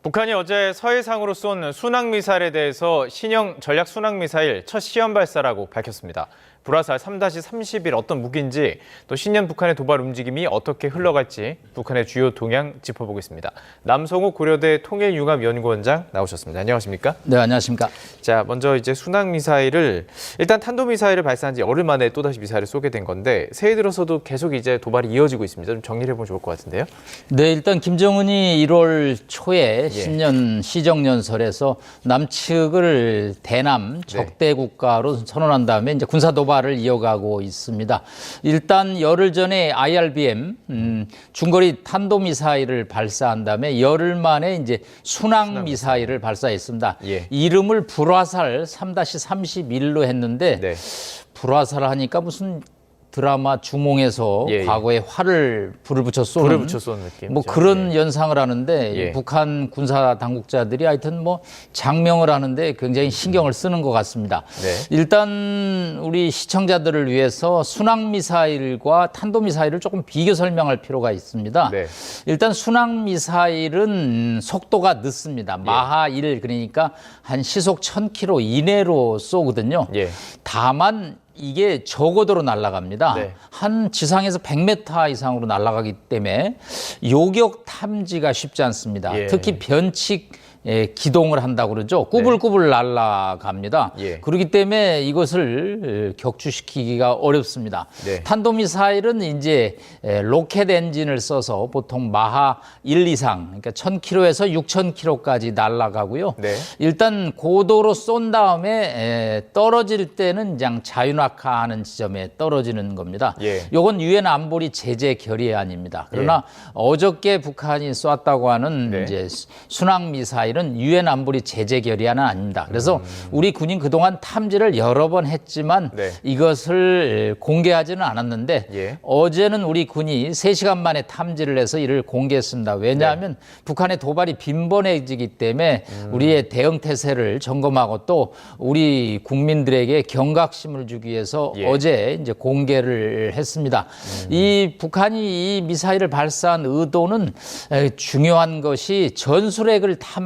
북한이 어제 서해상으로 쏜 순항미사일에 대해서 신형 전략 순항미사일 첫 시험 발사라고 밝혔습니다. 불화살 3-31 어떤 무기인지 또 신년 북한의 도발 움직임이 어떻게 흘러갈지 북한의 주요 동향 짚어보겠습니다. 남성욱 고려대 통일융합연구원장 나오셨습니다. 안녕하십니까? 네, 안녕하십니까. 자, 먼저 이제 순항 미사일을 일단 탄도 미사일을 발사한 지 열흘 만에 또다시 미사일을 쏘게 된 건데 새해 들어서도 계속 이제 도발이 이어지고 있습니다. 좀 정리를 해보면 좋을 것 같은데요. 네, 일단 김정은이 1월 초에 신년 시정연설에서 남측을 대남 적대 국가로 선언한 다음에 이제 군사 도발 을 이어가고 있습니다. 일단 열흘 전에 IRBM 음, 중거리 탄도 미사일을 발사한 다음에 열흘 만에 이제 순항 미사일을 발사했습니다. 예. 이름을 불화살 3-31로 했는데 네. 불화살 하니까 무슨 드라마 주몽에서 예, 예. 과거에 활을 불을 붙여 쏘는 불을 붙여 쏘는 느낌. 뭐 그런 연상을 하는데 예. 북한 군사 당국자들이 하여튼 뭐 장명을 하는데 굉장히 신경을 쓰는 것 같습니다. 네. 일단 우리 시청자들을 위해서 순항 미사일과 탄도 미사일을 조금 비교 설명할 필요가 있습니다. 네. 일단 순항 미사일은 속도가 늦습니다. 예. 마하 1 그러니까 한 시속 1000km 이내로 쏘거든요. 예. 다만 이게 저고도로 날아갑니다. 네. 한 지상에서 100m 이상으로 날아가기 때문에 요격 탐지가 쉽지 않습니다. 예. 특히 변칙 에, 기동을 한다고 그러죠. 꾸불꾸불 날아갑니다. 예. 그렇기 때문에 이것을 에, 격추시키기가 어렵습니다. 네. 탄도미사일은 이제 에, 로켓 엔진을 써서 보통 마하 1 이상, 그러니까 1000km에서 6000km까지 날아가고요. 네. 일단 고도로 쏜 다음에 에, 떨어질 때는 그냥 자유낙하하는 지점에 떨어지는 겁니다. 예. 요건 유엔 안보리 제재 결의안입니다. 그러나 어저께 북한이 쐈다고 하는 네. 이제 순항 미사일 은 유엔 안보리 제재 결의안은 아닙니다. 그래서 음. 우리 군인 그동안 탐지를 여러 번 했지만 네. 이것을 공개하지는 않았는데 예. 어제는 우리 군이 3시간 만에 탐지를 해서 이를 공개했습니다. 왜냐하면 네. 북한의 도발이 빈번해지기 때문에 음. 우리의 대응 태세를 점검하고 또 우리 국민들에게 경각심을 주기 위해서 예. 어제 이제 공개를 했습니다. 음. 이 북한이 이 미사일을 발사한 의도는 에, 중요한 것이 전술핵을 탐,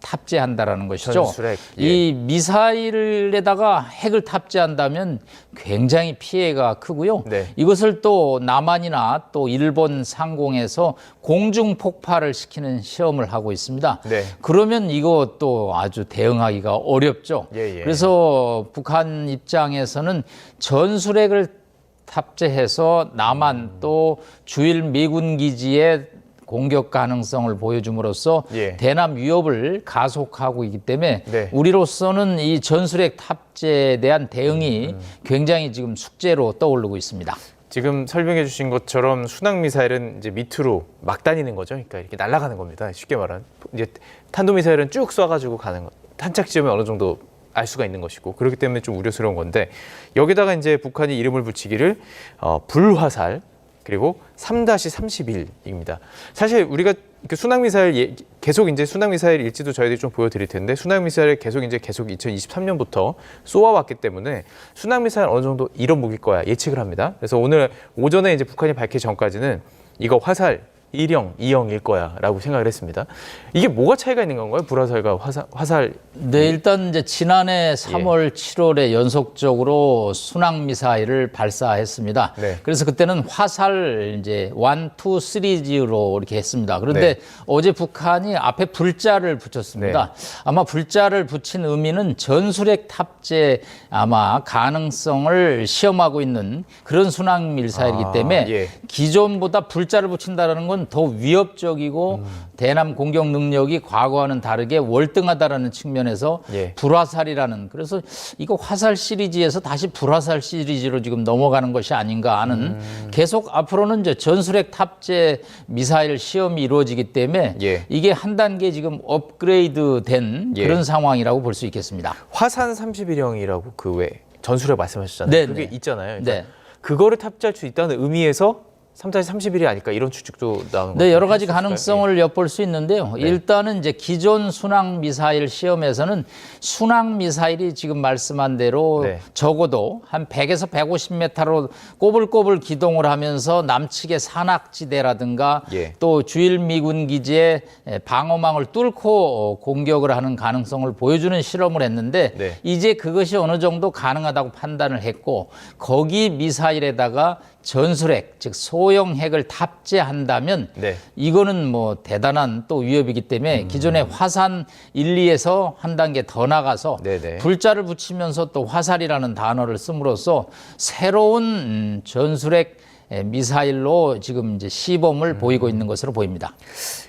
탑재한다라는 것이죠. 전술핵, 예. 이 미사일에다가 핵을 탑재한다면 굉장히 피해가 크고요. 네. 이것을 또 남한이나 또 일본 상공에서 공중 폭발을 시키는 시험을 하고 있습니다. 네. 그러면 이것도 아주 대응하기가 어렵죠. 예, 예. 그래서 북한 입장에서는 전술핵을 탑재해서 남한 음. 또 주일 미군 기지에 공격 가능성을 보여줌으로써 예. 대남 위협을 가속하고 있기 때문에 네. 우리로서는 이 전술핵 탑재에 대한 대응이 음. 굉장히 지금 숙제로 떠오르고 있습니다. 지금 설명해 주신 것처럼 순항 미사일은 이제 밑으로 막 다니는 거죠. 그러니까 이렇게 날아가는 겁니다. 쉽게 말하면 이제 탄도 미사일은 쭉 쏴가지고 가는 것. 탄착 지점에 어느 정도 알 수가 있는 것이고 그렇기 때문에 좀 우려스러운 건데 여기다가 이제 북한이 이름을 붙이기를 어, 불화살 그리고 3-31입니다. 사실 우리가 그 순항 미사일 예- 계속 이제 순항 미사일 일지도 저희들이 좀 보여드릴 텐데 순항 미사일 계속 이제 계속 2023년부터 쏘아왔기 때문에 순항 미사일 어느 정도 이런 무기일 거야 예측을 합니다. 그래서 오늘 오전에 이제 북한이 밝히기 전까지는 이거 화살 1형, 2형일 거야라고 생각을 했습니다. 이게 뭐가 차이가 있는 건가요? 불화살과 화살, 화살 네, 일단 이제 지난해 3월, 7월에 연속적으로 순항 미사일을 발사했습니다. 네. 그래서 그때는 화살 이제 1, 2 시리즈로 이렇게 했습니다. 그런데 네. 어제 북한이 앞에 불자를 붙였습니다. 아마 불자를 붙인 의미는 전술핵 탑재 아마 가능성을 시험하고 있는 그런 순항 미사일이기 아, 때문에 예. 기존보다 불자를 붙인다는 건더 위협적이고 대남 공격 능력이 과거와는 다르게 월등하다라는 측면에서 예. 불화살이라는 그래서 이거 화살 시리즈에서 다시 불화살 시리즈로 지금 넘어가는 것이 아닌가 하는 계속 앞으로는 이제 전술핵 탑재 미사일 시험이 이루어지기 때문에 예. 이게 한 단계 지금 업그레이드 된 예. 그런 상황이라고 볼 수 있겠습니다. 화산 31형이라고 그왜 전술에 말씀하셨잖아요. 네, 그게 네. 있잖아요. 그러니까 네. 그거를 탑재할 수 있다는 의미에서 3-30일이 아닐까 이런 추측도 나오는 네, 것 여러 가지. 가능성을 엿볼 수 있는데요. 일단은 이제 기존 순항 미사일 시험에서는 순항 미사일이 지금 말씀한 대로 네. 적어도 한 100에서 150m로 꼬불꼬불 기동을 하면서 남측의 산악지대라든가 예. 또 주일 미군 기지의 방어망을 뚫고 어, 공격을 하는 가능성을 보여주는 실험을 했는데 네. 이제 그것이 어느 정도 가능하다고 판단을 했고 거기 미사일에다가 전술핵 즉 소형 핵을 탑재한다면 네. 이거는 뭐 대단한 또 위협이기 때문에 기존의 화산 1, 2에서 한 단계 더 나가서 네네. 불자를 붙이면서 또 화살이라는 단어를 씀으로써 새로운 음, 전술핵 에, 미사일로 지금 이제 시범을 보이고 있는 것으로 보입니다.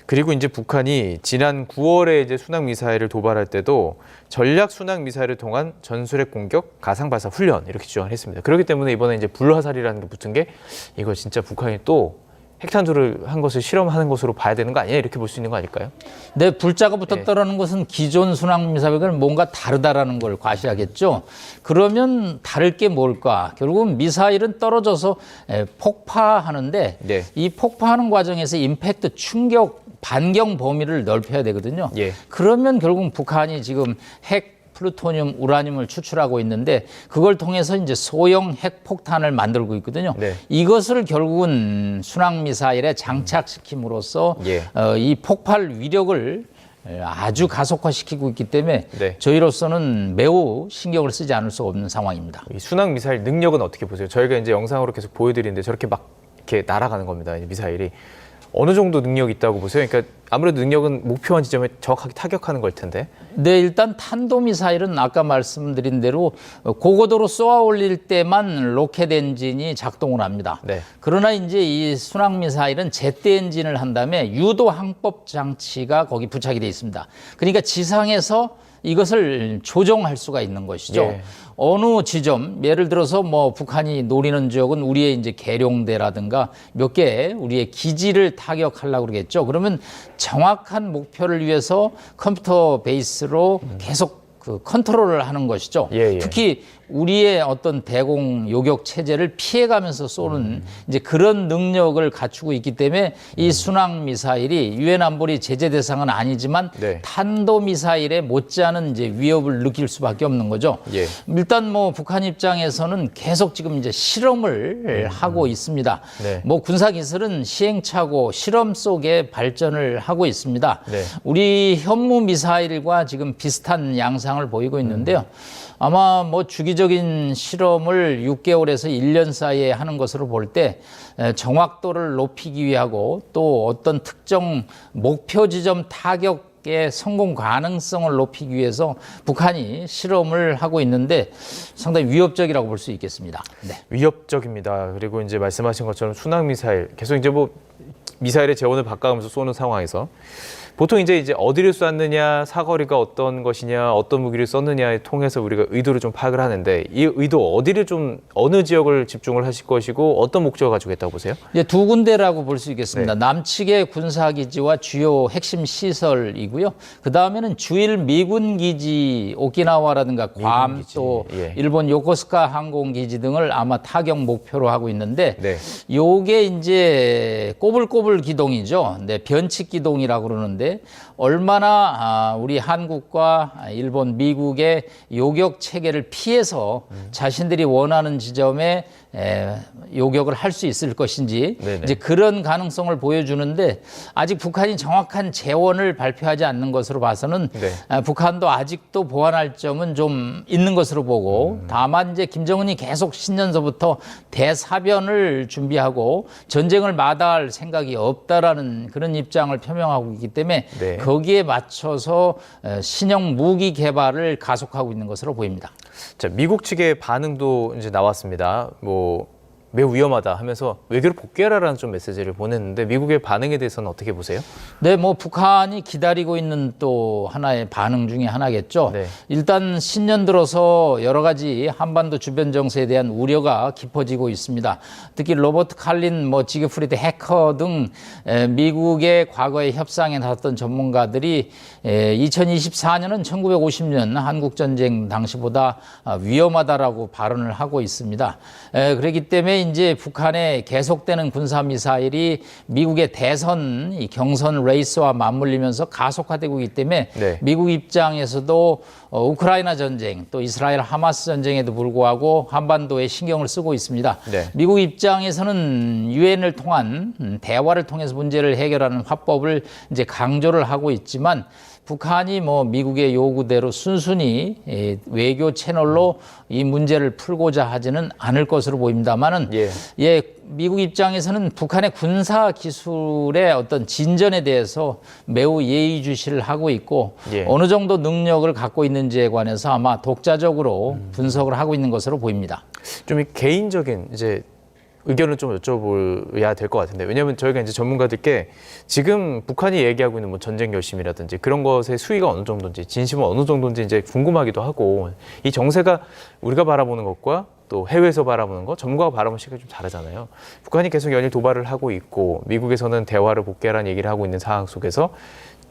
그리고 이제 북한이 지난 9월에 이제 순항 미사일을 도발할 때도 전략 순항 미사일을 통한 전술핵 공격, 가상 발사 훈련 이렇게 주장을 했습니다. 그렇기 때문에 이번에 이제 불화살이라는 게 붙은 게 이거 진짜 북한이 또 핵탄두를 한 것을 실험하는 것으로 봐야 되는 거 아니야? 이렇게 볼 수 있는 거 아닐까요? 네, 불자가 붙었다라는 것은 기존 순항 미사일과는 뭔가 다르다라는 걸 과시하겠죠. 그러면 다를 게 뭘까? 결국은 미사일은 떨어져서 에, 폭파하는데 네. 이 폭파하는 과정에서 임팩트 충격 반경 범위를 넓혀야 되거든요. 예. 그러면 결국 북한이 지금 핵 플루토늄, 우라늄을 추출하고 있는데 그걸 통해서 이제 소형 핵폭탄을 만들고 있거든요. 네. 이것을 결국은 순항 미사일에 장착시킴으로써 예. 어, 이 폭발 위력을 아주 가속화시키고 있기 때문에 네. 저희로서는 매우 신경을 쓰지 않을 수 없는 상황입니다. 이 순항 미사일 능력은 어떻게 보세요? 저희가 이제 영상으로 계속 보여드리는데 저렇게 막 이렇게 날아가는 겁니다. 이 미사일이 어느 정도 능력이 있다고 보세요? 그러니까 아무래도 능력은 목표한 지점에 정확하게 타격하는 걸 텐데. 네, 일단 탄도미사일은 아까 말씀드린 대로 고고도로 쏘아 올릴 때만 로켓 엔진이 작동을 합니다. 네. 그러나 이제 이 순항 미사일은 제트 엔진을 한 다음에 유도 항법 장치가 거기 부착이 돼 있습니다. 그러니까 지상에서 이것을 조정할 수가 있는 것이죠. 예. 어느 지점, 예를 들어서 뭐 북한이 노리는 지역은 우리의 이제 계룡대라든가 몇 개 우리의 기지를 타격하려고 그러겠죠. 그러면 정확한 목표를 위해서 컴퓨터 베이스로 계속 그 컨트롤을 하는 것이죠. 예, 예. 특히 우리의 어떤 대공 요격 체제를 피해가면서 쏘는 이제 그런 능력을 갖추고 있기 때문에 이 순항 미사일이 유엔 안보리 제재 대상은 아니지만 네. 탄도 미사일에 못지않은 이제 위협을 느낄 수밖에 없는 거죠. 예. 일단 뭐 북한 입장에서는 계속 지금 이제 실험을 하고 있습니다. 네. 뭐 군사 기술은 시행착오 실험 속에 발전을 하고 있습니다. 네. 우리 현무 미사일과 지금 비슷한 양상을 보이고 있는데요. 아마 뭐 주기적 인 실험을 6개월에서 1년 사이에 하는 것으로 볼 때 정확도를 높이기 위하고 또 어떤 특정 목표 지점 타격 의 성공 가능성을 높이기 위해서 북한이 실험을 하고 있는데 상당히 위협적이라고 볼 수 있겠습니다. 네. 위협적입니다. 그리고 이제 말씀하신 것처럼 순항 미사일 계속 이제 뭐 미사일의 재원을 바꿔가면서 쏘는 상황에서 보통 이제 이제 어디를 쐈느냐, 사거리가 어떤 것이냐, 어떤 무기를 썼느냐에 통해서 우리가 의도를 좀 파악을 하는데 이 의도 어디를 좀 어느 지역을 집중을 하실 것이고 어떤 목적을 가지고 있다고 보세요? 이제 두 군데라고 볼 수 있겠습니다. 네. 남측의 군사 기지와 주요 핵심 시설이고요. 그 다음에는 주일 미군 기지, 오키나와라든가 괌, 기지, 또 예. 일본 요코스카 항공 기지 등을 아마 타격 목표로 하고 있는데 네. 요게 이제 꼬불꼬불 기동이죠. 네, 변칙 기동이라고 그러는데 얼마나 아, 우리 한국과 일본, 미국의 요격 체계를 피해서 자신들이 원하는 지점에 에, 요격을 할 수 있을 것인지 네네. 이제 그런 가능성을 보여주는데 아직 북한이 정확한 재원을 발표하지 않는 것으로 봐서는 네. 아, 북한도 아직도 보완할 점은 좀 있는 것으로 보고 다만 이제 김정은이 계속 신년서부터 대사변을 준비하고 전쟁을 마다할 생각이 없다라는 그런 입장을 표명하고 있기 때문에 네. 거기에 맞춰서 에, 신형 무기 개발을 가속하고 있는 것으로 보입니다. 자, 미국 측의 반응도 이제 나왔습니다. 뭐 매우 위험하다 하면서 외교를 복귀하라라는 좀 메시지를 보냈는데 미국의 반응에 대해서는 어떻게 보세요? 네, 뭐 북한이 기다리고 있는 또 하나의 반응 중에 하나겠죠. 네. 일단 신년 들어서 여러 가지 한반도 주변 정세에 대한 우려가 깊어지고 있습니다. 특히 로버트 칼린, 뭐 지그프리드 해커 등 에, 미국의 과거에 협상에 나섰던 전문가들이 에, 2024년은 1950년 한국 전쟁 당시보다 아, 위험하다라고 발언을 하고 있습니다. 에, 그렇기 때문에 이제 북한의 계속되는 군사 미사일이 미국의 대선 이 경선 레이스와 맞물리면서 가속화되고 있기 때문에 네. 미국 입장에서도 어, 우크라이나 전쟁 또 이스라엘 하마스 전쟁에도 불구하고 한반도에 신경을 쓰고 있습니다. 네. 미국 입장에서는 유엔을 통한 음, 대화를 통해서 문제를 해결하는 화법을 이제 강조를 하고 있지만 북한이 뭐 미국의 요구대로 순순히 예, 외교 채널로 이 문제를 풀고자 하지는 않을 것으로 보입니다만은 예. 예, 미국 입장에서는 북한의 군사 기술의 어떤 진전에 대해서 매우 예의주시를 하고 있고 예. 어느 정도 능력을 갖고 있는지에 관해서 아마 독자적으로 분석을 하고 있는 것으로 보입니다. 좀이 개인적인 이제 의견을 좀 여쭤봐야 될 것 같은데 왜냐하면 저희가 이제 전문가들께 지금 북한이 얘기하고 있는 뭐 전쟁 결심이라든지 그런 것의 수위가 어느 정도인지 진심은 어느 정도인지 이제 궁금하기도 하고 이 정세가 우리가 바라보는 것과 또 해외에서 바라보는 것 전문가가 바라보는 시각이 좀 다르잖아요. 북한이 계속 연일 도발을 하고 있고 미국에서는 대화를 복귀하라는 얘기를 하고 있는 상황 속에서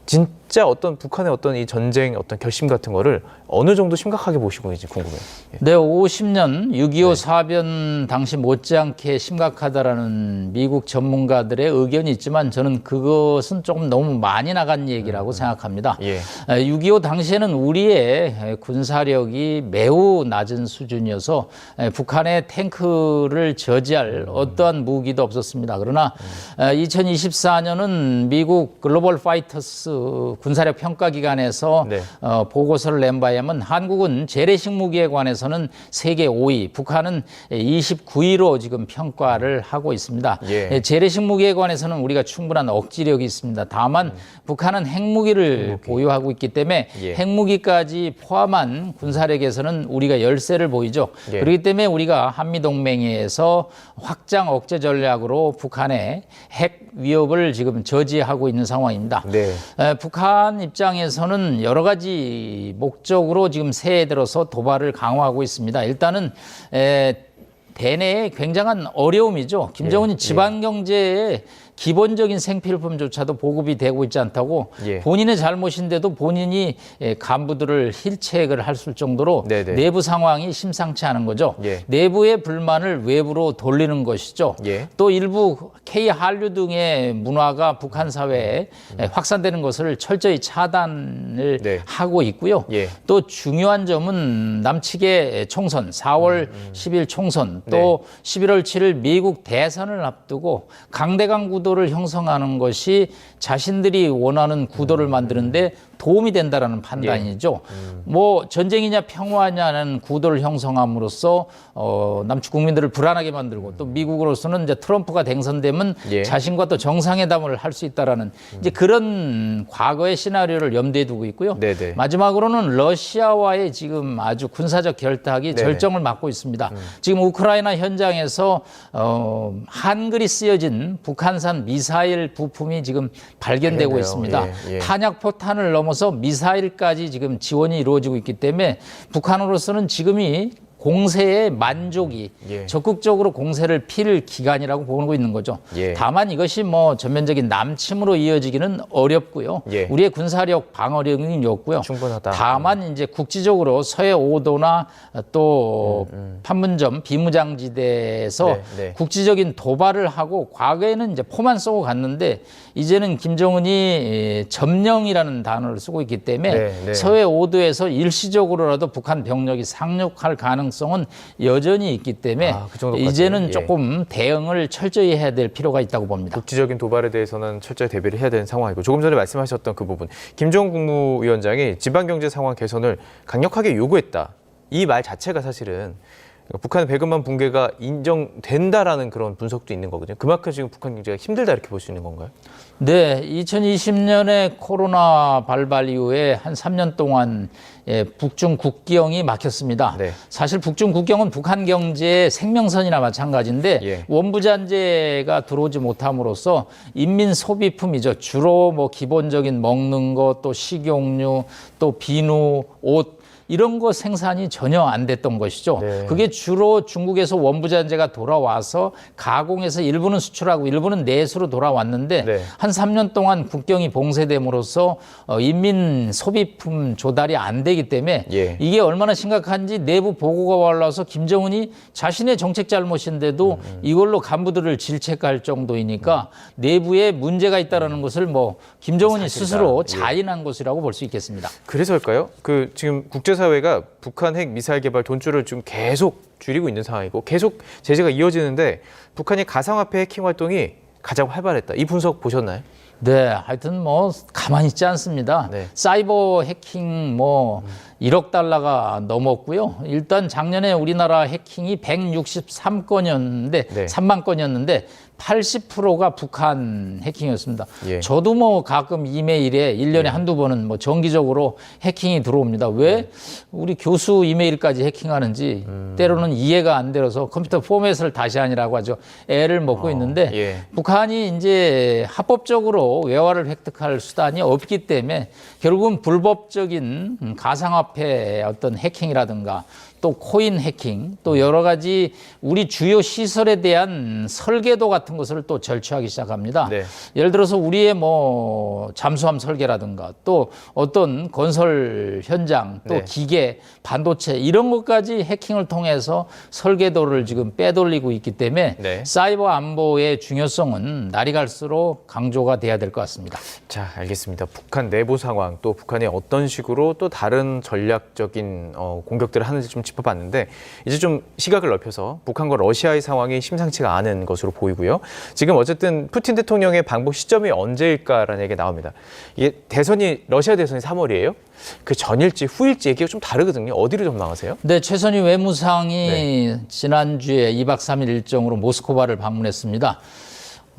진짜 어떤 북한의 어떤 이 전쟁 어떤 결심 같은 거를 어느 정도 심각하게 보시고 있는지 궁금해요. 예. 네, 50년 6.25 사변 당시 못지않게 심각하다라는 미국 전문가들의 의견이 있지만 저는 그것은 조금 너무 많이 나간 얘기라고 생각합니다. 예. 6.25 당시에는 우리의 군사력이 매우 낮은 수준이어서 북한의 탱크를 저지할 어떠한 무기도 없었습니다. 그러나 2024년은 미국 글로벌 파이터스 군사력 평가 기관에서 네. 어, 보고서를 낸 바에 하면 한국은 재래식 무기에 관해서는 세계 5위, 북한은 29위로 지금 평가를 하고 있습니다. 예. 예, 재래식 무기에 관해서는 우리가 충분한 억지력이 있습니다. 다만 북한은 핵무기를 보유하고 있기 때문에 예. 핵무기까지 포함한 군사력에서는 우리가 열세를 보이죠. 예. 그렇기 때문에 우리가 한미동맹에서 확장 억제 전략으로 북한의 핵 위협을 지금 저지하고 있는 상황입니다. 네. 에, 북한 입장에서는 여러 가지 목적으로 지금 새해 들어서 도발을 강화하고 있습니다. 일단은 에, 대내에 굉장한 어려움이죠. 김정은이 예, 지방 경제에 기본적인 생필품조차도 보급이 되고 있지 않다고 예. 본인의 잘못인데도 본인이 에, 간부들을 힐체액을 할 정도로 네네. 내부 상황이 심상치 않은 거죠. 예. 내부의 불만을 외부로 돌리는 것이죠. 예. 또 일부 K 한류 등의 문화가 북한 사회에 확산되는 것을 철저히 차단을 네. 하고 있고요. 예. 또 중요한 점은 남측의 총선, 4월 10일 총선, 또 11월 7일 미국 대선을 앞두고 강대강 구도 를 형성하는 것이 자신들이 원하는 구도를 만드는데 도움이 된다라는 판단이죠. 뭐 전쟁이냐 평화냐는 구도를 형성함으로써 어, 남측 국민들을 불안하게 만들고 또 미국으로서는 이제 트럼프가 당선되면 예. 자신과 또 정상회담을 할 수 있다라는 이제 그런 과거의 시나리오를 염두에 두고 있고요. 네네. 마지막으로는 러시아와의 지금 아주 군사적 결탁이 네네. 절정을 맞고 있습니다. 지금 우크라이나 현장에서 어, 한글이 쓰여진 북한산 미사일 부품이 지금 발견되고 발견돼요. 있습니다. 예, 예. 탄약 포탄을 넘어서 미사일까지 지금 지원이 이루어지고 있기 때문에 북한으로서는 지금이 공세의 만족이 예. 적극적으로 공세를 필 기간이라고 보고 있는 거죠. 예. 다만 이것이 뭐 전면적인 남침으로 이어지기는 어렵고요. 예. 우리의 군사력 방어력은 없고요. 충분하다. 다만 이제 국지적으로 서해 5도나 또 판문점 비무장지대에서 음, 네, 네. 국지적인 도발을 하고 과거에는 이제 포만 쏘고 갔는데 이제는 김정은이 에, 점령이라는 단어를 쓰고 있기 때문에 네, 네. 서해 5도에서 일시적으로라도 북한 병력이 상륙할 가능 성은 여전히 있기 때문에 아, 그. 이제는 예. 조금 대응을 철저히 해야 될 필요가 있다고 봅니다. 국지적인 도발에 대해서는 철저히 대비를 해야 되는 상황이고 조금 전에 말씀하셨던 그 부분 김정은 국무위원장이 지방경제 상황 개선을 강력하게 요구했다 이 말 자체가 사실은 북한의 배급만 붕괴가 인정된다라는 그런 분석도 있는 거거든요 그만큼 지금 북한 경제가 힘들다 이렇게 볼 수 있는 건가요? 네, 2020년에 코로나 발발 이후에 한 3년 동안 예, 북중 국경이 막혔습니다. 네. 사실 북중 국경은 북한 경제의 생명선이나 마찬가지인데 예. 원부잔재가 들어오지 못함으로써 인민 소비품이죠. 주로 뭐 기본적인 먹는 것, 또 식용유, 또 비누, 옷 이런 거 생산이 전혀 안 됐던 것이죠. 네. 그게 주로 중국에서 원부자재가 돌아와서 가공해서 일부는 수출하고 일부는 내수로 돌아왔는데 네. 한 3년 동안 국경이 봉쇄됨으로써 어, 인민 소비품 조달이 안 되기 때문에 예. 이게 얼마나 심각한지 내부 보고가 올라와서 김정은이 자신의 정책 잘못인데도 음, 이걸로 간부들을 질책할 정도이니까 내부에 문제가 있다라는 것을 뭐 김정은이 사실이다. 스스로 예. 자인한 것이라고 볼 수 있겠습니다. 그래서일까요? 그 지금 국제 사회가 북한 핵 미사일 개발 돈줄을 좀 계속 줄이고 있는 상황이고 계속 제재가 이어지는데 북한의 가상화폐 해킹 활동이 가장 활발했다. 이 분석 보셨나요? 네, 하여튼 뭐 가만히 있지 않습니다. 네. 사이버 해킹 뭐 1억 달러가 넘었고요. 일단 작년에 우리나라 해킹이 163건이었는데 네. 3만 건이었는데 80%가 북한 해킹이었습니다. 예. 저도 뭐 가끔 이메일에 1년에 한두 번은 뭐 정기적으로 해킹이 들어옵니다. 왜 네. 우리 교수 이메일까지 해킹하는지 음. 때로는 이해가 안 되어서 컴퓨터 포맷을 다시 하니라고 하죠. 애를 먹고 있는데 예. 북한이 이제 합법적으로 외화를 획득할 수단이 없기 때문에 결국은 불법적인 음, 가상화폐 어떤 해킹이라든가 또 코인 해킹 또 여러 가지 우리 주요 시설에 대한 설계도 같은 것을 또 절취하기 시작합니다. 네. 예를 들어서 우리의 뭐 잠수함 설계라든가 또 어떤 건설 현장 또 네. 기계 반도체 이런 것까지 해킹을 통해서 설계도를 지금 빼돌리고 있기 때문에 네. 사이버 안보의 중요성은 날이 갈수록 강조가 돼야 될 것 같습니다. 자, 알겠습니다. 북한 내부 상황 또 북한이 어떤 식으로 또 다른 전략적인 어, 공격들을 하는지 좀 짚어봤는데 이제 좀 시각을 넓혀서 북한과 러시아의 상황이 심상치가 않은 것으로 보이고요. 지금 어쨌든 푸틴 대통령의 방북 시점이 언제일까라는 얘기가 나옵니다. 이게 대선이 러시아 대선이 3월이에요. 그 전일지 후일지 얘기가 좀 다르거든요. 어디로 전망하세요? 네, 최선희 외무상이 네. 지난주에 2박 3일 일정으로 모스크바를 방문했습니다.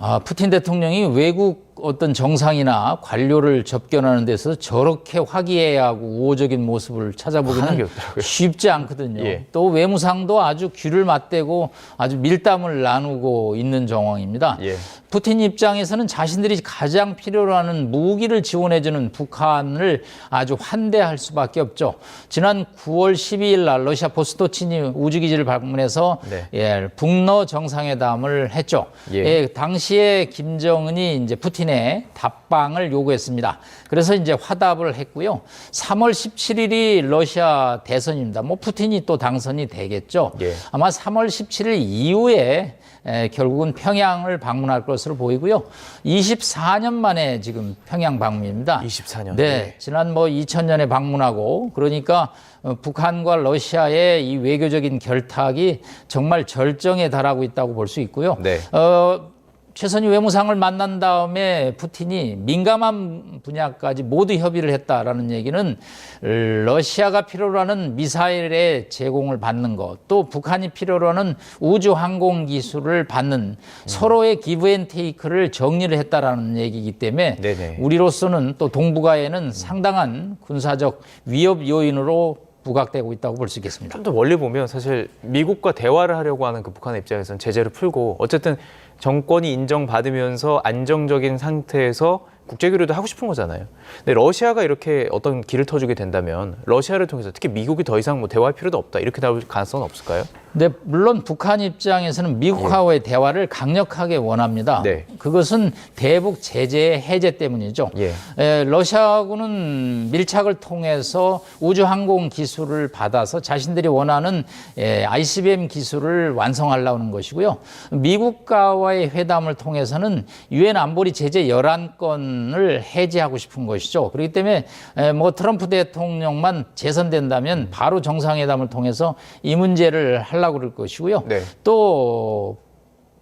아, 푸틴 대통령이 외국 어떤 정상이나 관료를 접견하는 데서 저렇게 화기애애하고 우호적인 모습을 찾아보기는. 쉽지 않거든요. 예. 또 외무상도 아주 귀를 맞대고 아주 밀담을 나누고 있는 정황입니다. 예. 푸틴 입장에서는 자신들이 가장 필요로 하는 무기를 지원해주는 북한을 아주 환대할 수밖에 없죠. 지난 9월 12일 날 러시아 보스토치니 우주기지를 방문해서 네. 예, 북러 정상회담을 했죠. 예. 예, 당시에 김정은이 이제 푸틴 의 답방을 요구했습니다. 그래서 이제 화답을 했고요. 3월 17일이 러시아 대선입니다. 뭐 푸틴이 또 당선이 되겠죠. 예. 아마 3월 17일 이후에 에, 결국은 평양을 방문할 것으로 보이고요. 24년 만에 지금 평양 방문입니다. 24년. 네, 지난 뭐 2000년에 방문하고 그러니까 어, 북한과 러시아의 이 외교적인 결탁이 정말 절정에 달하고 있다고 볼 수 있고요. 네. 어, 최선희 외무상을 만난 다음에 푸틴이 민감한 분야까지 모두 협의를 했다라는 얘기는 러시아가 필요로 하는 미사일의 제공을 받는 것, 또 북한이 필요로 하는 우주 항공 기술을 받는 서로의 기브 앤 테이크를 정리를 했다라는 얘기이기 때문에 네네. 우리로서는 또 동북아에는 상당한 군사적 위협 요인으로 부각되고 있다고 볼 수 있겠습니다. 좀 더 멀리 보면 사실 미국과 대화를 하려고 하는 그 북한의 입장에서는 제재를 풀고 어쨌든 정권이 인정받으면서 안정적인 상태에서 국제교류도 하고 싶은 거잖아요. 근데 러시아가 이렇게 어떤 길을 터주게 된다면 러시아를 통해서 특히 미국이 더 이상 뭐 대화할 필요도 없다 이렇게 나올 가능성은 없을까요? 근데 물론 북한 입장에서는 미국하고의 대화를 강력하게 원합니다. 네. 그것은 대북 제재 해제 때문이죠. 예. 에, 러시아하고는 밀착을 통해서 우주 항공 기술을 받아서 자신들이 원하는 에, ICBM 기술을 완성하려는 것이고요. 미국과의 회담을 통해서는 유엔 안보리 제재 11건 을 해제하고 싶은 것이죠. 그렇기 때문에 에, 뭐 트럼프 대통령만 재선된다면 바로 정상회담을 통해서 이 문제를 하려고 그럴 것이고요. 네. 또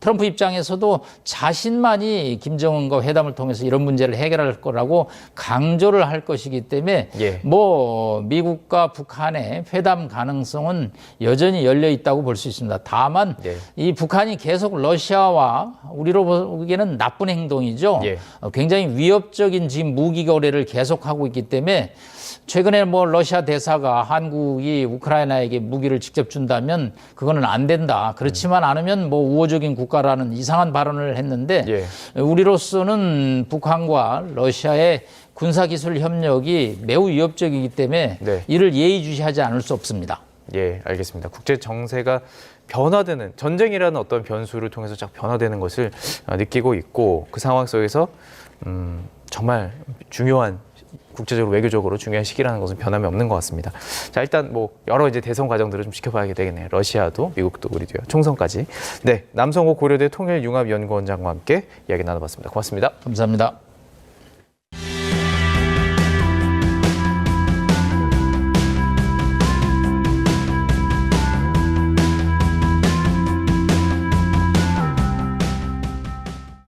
트럼프 입장에서도 자신만이 김정은과 회담을 통해서 이런 문제를 해결할 거라고 강조를 할 것이기 때문에 예. 뭐 미국과 북한의 회담 가능성은 여전히 열려 있다고 볼 수 있습니다. 다만 네. 이 북한이 계속 러시아와 우리로 보기에는 나쁜 행동이죠. 예. 어, 굉장히 위협적인 지금 무기 거래를 계속하고 있기 때문에 최근에 뭐 러시아 대사가 한국이 우크라이나에게 무기를 직접 준다면 그거는 안 된다. 그렇지만 않으면 뭐 우호적인 국 국가라는 이상한 발언을 했는데 예. 우리로서는 북한과 러시아의 군사기술 협력이 매우 위협적이기 때문에 네. 이를 예의주시하지 않을 수 없습니다. 예, 알겠습니다. 국제 정세가 변화되는 전쟁이라는 어떤 변수를 통해서 쫙 변화되는 것을 어, 느끼고 있고 그 상황 속에서 음, 정말 중요한 국제적으로 외교적으로 중요한 시기라는 것은 변함이 없는 것 같습니다. 자, 일단 뭐 여러 이제 대선 과정들을 좀 지켜봐야 되겠네요. 러시아도 미국도 우리도요. 총선까지. 네, 남성호 고려대 통일융합연구원장과 함께 이야기 나눠봤습니다. 고맙습니다. 감사합니다.